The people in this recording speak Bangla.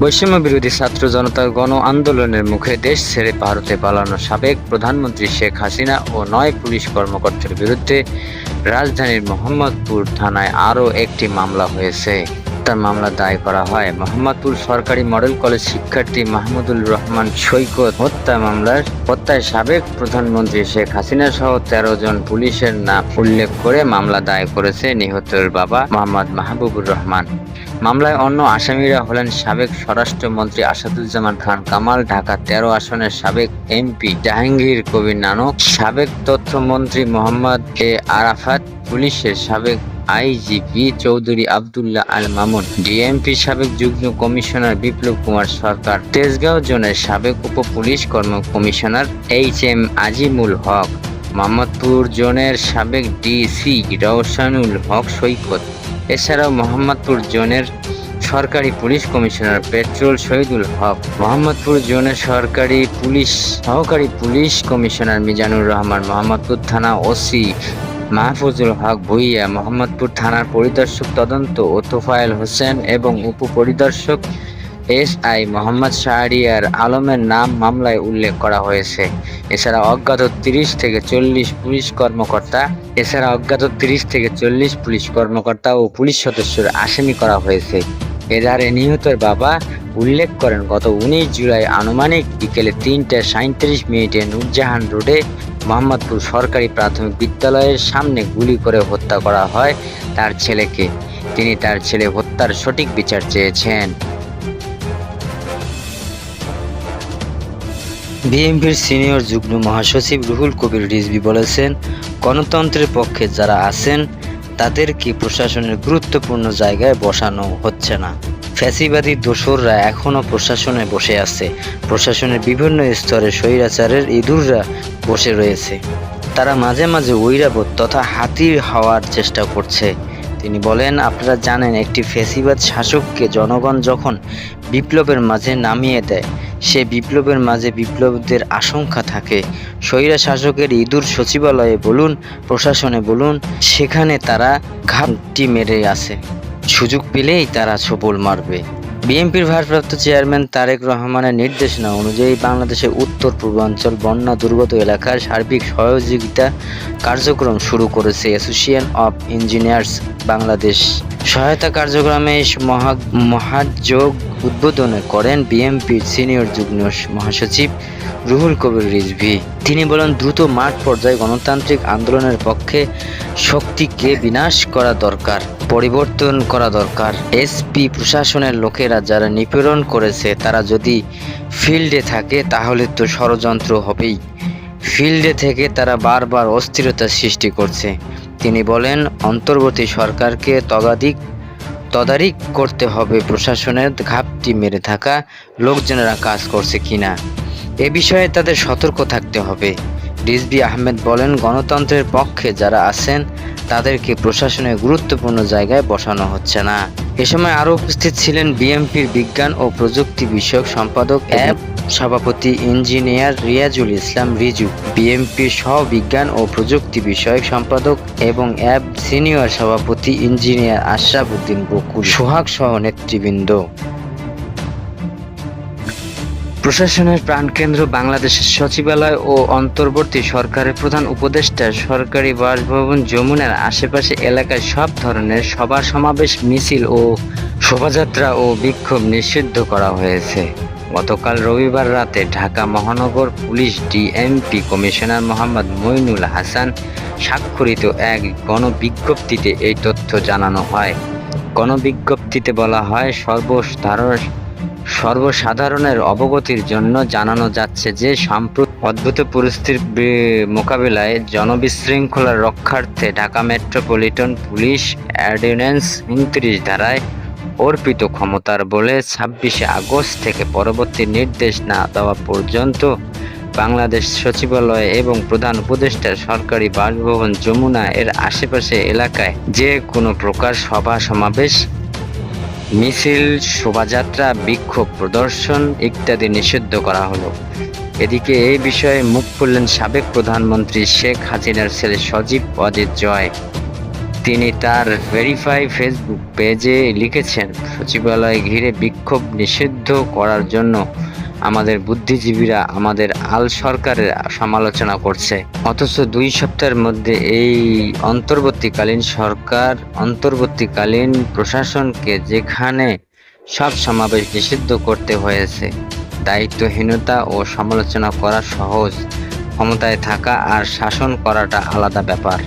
বৈষম্য বিরোধী ছাত্র জনতার গণ আন্দোলনের মুখে দেশ ছেড়ে ভারতে পালানো সাবেক প্রধানমন্ত্রী শেখ হাসিনা ও নয় পুলিশ কর্মকর্তার বিরুদ্ধে রাজধানীর মোহাম্মদপুর থানায় আরও একটি মামলা হয়েছে। তার মামলা দায় করা হয়। মোহাম্মদপুর সরকারি মডেল কলেজ শিক্ষার্থী মাহমুদুল রহমান সৈকত হত্যা মামলার হত্যায় সাবেক প্রধানমন্ত্রী শেখ হাসিনা সহ তেরো জন পুলিশের নাম উল্লেখ করে মামলা দায় করেছে নিহতের বাবা মোহাম্মদ মাহবুবুর রহমান। মামলায় অন্য আসামিরা হলেন সাবেক স্বরাষ্ট্রমন্ত্রী আসাদুজ্জামান খান কামাল, ঢাকা তেরো আসনের সাবেক এমপি জাহাঙ্গীর কবির নানক, সাবেক তথ্যমন্ত্রী মোহাম্মদ এ আরাফাত, পুলিশের সাবেক আইজিপি চৌধুরী আবদুল্লাহ আল মামুন ডিএমপি সাবেক যুগ্ম কমিশনার বিপ্লব কুমার সরকার, তেজগাঁও জোনের সাবেক উপ পুলিশ কর্ম commissioner H M Azimul Haque Mohammadpur জোনের সাবেক ডিসি রওশানুল হক সৈকত, এছাড়াও মোহাম্মদপুর জোনের সরকারি police commissioner petrol Shahidul Haque, Mohammadpur জোনের সরকারি পুলিশ সহকারী পুলিশ কমিশনার মিজানুর রহমান, মোহাম্মদপুর থানা ওসি মাহফুজুল হক ভুইয়া, মোহাম্মদপুর থানার পরিদর্শক তদন্ত ও তোফায়েল হোসেন এবং উপপরিদর্শক এস আই মোহাম্মদ শাহরিয়ার আলমের নাম মামলায় উল্লেখ করা হয়েছে। এছাড়া অজ্ঞাত তিরিশ থেকে চল্লিশ পুলিশ কর্মকর্তা, এছাড়া অজ্ঞাত তিরিশ থেকে চল্লিশ পুলিশ কর্মকর্তা ও পুলিশ সদস্যের আসামি করা হয়েছে। এধারে নিহতের বাবা উল্লেখ করেন, গত উনিশ জুলাই আনুমানিক বিকেলে তিনটে সাঁত্রিশ মিনিটে নূরজাহান রোডে মোহাম্মদপুর সরকারি প্রাথমিক বিদ্যালয়ের সামনে গুলি করে হত্যা করা হয় তার ছেলেকে। তিনি তার ছেলে হত্যার সঠিক বিচার চেয়েছেন। বিএনপির সিনিয়র যুগ্ম মহাসচিব রুহুল কবির রিজভী বলেছেন, গণতন্ত্রের পক্ষে যারা আছেন, তাদেরকে প্রশাসনের গুরুত্বপূর্ণ জায়গায় বসানো হচ্ছে না। ফ্যাসিবাদী দোসররা এখনও প্রশাসনে বসে আছে। প্রশাসনের বিভিন্ন স্তরে স্বৈরাচারের ইঁদুররা বসে রয়েছে। তারা মাঝে মাঝে ঐরাবত তথা হাতির হওয়ার চেষ্টা করছে। তিনি বলেন, আপনারা জানেন, একটি ফ্যাসিবাদ শাসককে জনগণ যখন বিপ্লবের মাঝে নামিয়ে দেয়, সে বিপ্লবের মাঝে বিপ্লবদের আশঙ্কা থাকে। স্বৈরা শাসকের ইঁদুর সচিবালয়ে বলুন, প্রশাসনে বলুন, সেখানে তারা ঘাপটি মেরে আছে। সুযোগ পেলেই তারা সবল মারবে। বিএনপির ভারপ্রাপ্ত চেয়ারম্যান তারেক রহমানের নির্দেশনা অনুযায়ী বাংলাদেশের উত্তর পূর্বাঞ্চল বন্যা দুর্গত এলাকার সার্বিক সহযোগিতা কার্যক্রম শুরু করেছে অ্যাসোসিয়েশন অফ ইঞ্জিনিয়ার্স বাংলাদেশ। সহায়তা কার্যক্রমে মহা মহাযোগ উদ্বোধন করেন বিএনপির সিনিয়র যুগ্ম মহাসচিব রুহুল কবির রিজভি। তিনি বলেন, দ্রুত মাঠ পর্যায়ে গণতান্ত্রিক আন্দোলনের পক্ষে শক্তিকে বিনাশ করা দরকার। পরিবর্তন করা দরকার। এসপি প্রশাসনের লোকেরা যারা নিপীড়ন করেছে, তারা যদি ফিল্ডে থাকে, তাহলে তো ষড়যন্ত্র হবেই। ফিল্ডে থেকে তারা বারবার অস্থিরতা সৃষ্টি করছে। তিনি বলেন, অন্তর্বর্তী সরকারকে তগাধিক তদারিক করতে হবে, প্রশাসনের ঘাপটি মেরে থাকা লোকজনেরা কাজ করছে কিনা। এ বিষয়ে তাদের সতর্ক থাকতে হবে। রিজবি আহমেদ বলেন, গণতন্ত্রের পক্ষে যারা আছেন তাদেরকে প্রশাসনের গুরুত্বপূর্ণ জায়গায় বসানো হচ্ছে না। এ সময় আরও উপস্থিত ছিলেন বিএমপির বিজ্ঞান ও প্রযুক্তি বিষয়ক সম্পাদক অ্যাপ সভাপতি ইঞ্জিনিয়ার রিয়াজুল ইসলাম রিজু বিএমপির সহ বিজ্ঞান ও প্রযুক্তি বিষয়ক সম্পাদক এবং অ্যাপ সিনিয়র সভাপতি ইঞ্জিনিয়ার আশরাফ উদ্দিন বকুল, সোহাগ সহ নেতৃবৃন্দ। প্রশাসনের প্রাণকেন্দ্র বাংলাদেশের সচিবালয় ও অন্তর্বর্তী সরকারের প্রধান উপদেষ্টা সরকারি বাসভবন যমুনার আশেপাশে এলাকায় সব ধরনের সভা সমাবেশ, মিছিল ও শোভাযাত্রা ও বিক্ষোভ নিষিদ্ধ করা হয়েছে। গতকাল রবিবার রাতে ঢাকা মহানগর police DMP commissioner Mohammad Moinul Hasan স্বাক্ষরিত এক গণবিজ্ঞপ্তিতে এই তথ্য জানানো হয়। গণবিজ্ঞপ্তিতে বলা হয়, সর্বসাধারণ সর্বসাধারণের অবগতির জন্য জানানো যাচ্ছে যে সাম্প্রত অদ্ভুত পরিস্থিতির মোকাবিলায় জনবিশৃঙ্খলা রক্ষার্থে ঢাকা মেট্রোপলিটন পুলিশ অর্ডিন্যান্স উনত্রিশ ধারায় অর্পিত ক্ষমতার বলে ছাব্বিশে আগস্ট থেকে পরবর্তী নির্দেশ না দেওয়া পর্যন্ত বাংলাদেশ সচিবালয় এবং প্রধান উপদেষ্টা সরকারি বাসভবন যমুনা এর আশেপাশে এলাকায় যে কোনো প্রকার সভা সমাবেশ মিছিল, শোভাযাত্রা, বিক্ষোভ, প্রদর্শন ইত্যাদি নিষিদ্ধ করা হলো। এদিকে এই বিষয়ে মুখ খুললেন সাবেক প্রধানমন্ত্রী শেখ হাসিনার ছেলে সজীব অজিত জয়। তিনি তার ভেরিফাই ফেসবুক পেজে লিখেছেন, সচিবালয় ঘিরে বিক্ষোভ নিষিদ্ধ করার জন্য আমাদের বুদ্ধিজীবীরা আমাদের আল সরকারের সমালোচনা করছে। অথচ দুই সপ্তাহের মধ্যে এই অন্তর্বর্তীকালীন সরকার, অন্তর্বর্তীকালীন প্রশাসনকে যেখানে সব সমাবেশ নিষিদ্ধ করতে হয়েছে, দায়িত্বহীনতা ও সমালোচনা করা সহজ, ক্ষমতায় থাকা আর শাসন করাটা আলাদা ব্যাপার।